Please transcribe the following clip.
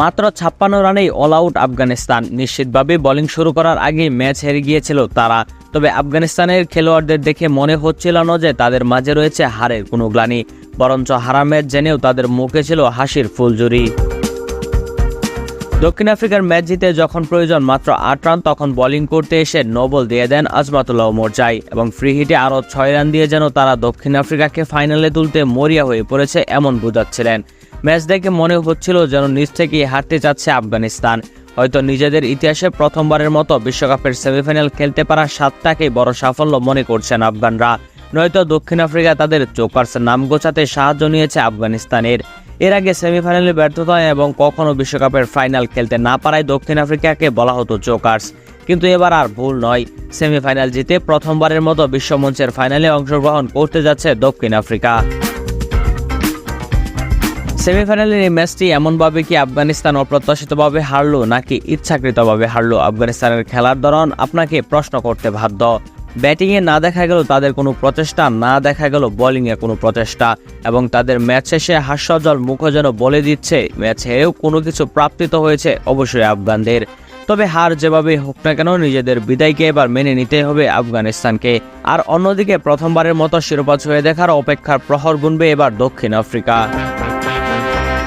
মাত্র ছাপ্পান্ন রানেই all out Afghanistan. নিশ্চিতভাবে বোলিং শুরু করার আগে ম্যাচ হেরে গিয়েছিল তারা। তবে আফগানিস্তানের খেলোয়াড়দের দেখে মনে হচ্ছিল না যে তাদের মাঝে রয়েছে হারের কোনো গ্লানি। বরঞ্চ হারা ম্যাচ জেনেও তাদের মুখে ছিল হাসির ফুলজুরি দক্ষিণ আফ্রিকার ম্যাচ জিতে যখন প্রয়োজন মাত্র আট রান, তখন বোলিং করতে এসে নোবল দিয়ে দেন আজমাতুল্লাহ মোর্চাই এবং ফ্রি হিটে আরও ছয় রান দিয়ে যেন তারা দক্ষিণ আফ্রিকাকে ফাইনালে তুলতে মরিয়া হয়ে পড়েছে এমন বোঝাচ্ছিলেন। ম্যাচ দেখে মনে হচ্ছিল যেন নিজ থেকেই হারতে চাচ্ছে আফগানিস্তান। হয়তো নিজেদের ইতিহাসে প্রথমবারের মতো বিশ্বকাপের সেমিফাইনাল খেলতে পারা সাতটাকেই বড় সাফল্য মনে করছেন আফগানরা। নয়তো দক্ষিণ আফ্রিকা তাদের চোকার্সের নাম গোছাতে সাহায্য নিয়েছে আফগানিস্তানের। এর আগে সেমিফাইনালে ব্যর্থতা এবং কখনো বিশ্বকাপের ফাইনাল খেলতে না পারায় দক্ষিণ আফ্রিকাকে বলা হতো চোকার্স। কিন্তু এবার আর ভুল নয়। সেমিফাইনাল জিতে প্রথমবারের মতো বিশ্বমঞ্চের ফাইনালে অংশগ্রহণ করতে যাচ্ছে দক্ষিণ আফ্রিকা। সেমিফাইনালের এই ম্যাচটি এমনভাবে কি আফগানিস্তান অপ্রত্যাশিতভাবে হারলো নাকি ইচ্ছাকৃতভাবে হারলো আফগানিস্তানের খেলার ধরন? আপনাকে প্রশ্ন করতে বাধ্য। ব্যাটিংয়ে না দেখা গেল তাদের কোনো প্রচেষ্টা, না দেখা গেল বোলিংয়ে কোনো প্রচেষ্টা এবং তাদের ম্যাচ শেষে হাস্যজল মুখ যেন বলে দিচ্ছে ম্যাচ হেরেও কোনো কিছু প্রাপ্তিত হয়েছে অবশ্যই আফগানদের। তবে হার যেভাবে হোক না কেন, নিজেদের বিদায়কে এবার মেনে নিতে হবে আফগানিস্তানকে। আর অন্যদিকে প্রথমবারের মতো শিরোপা ছুঁয়ে দেখার অপেক্ষার প্রহর গুনবে এবার দক্ষিণ আফ্রিকা।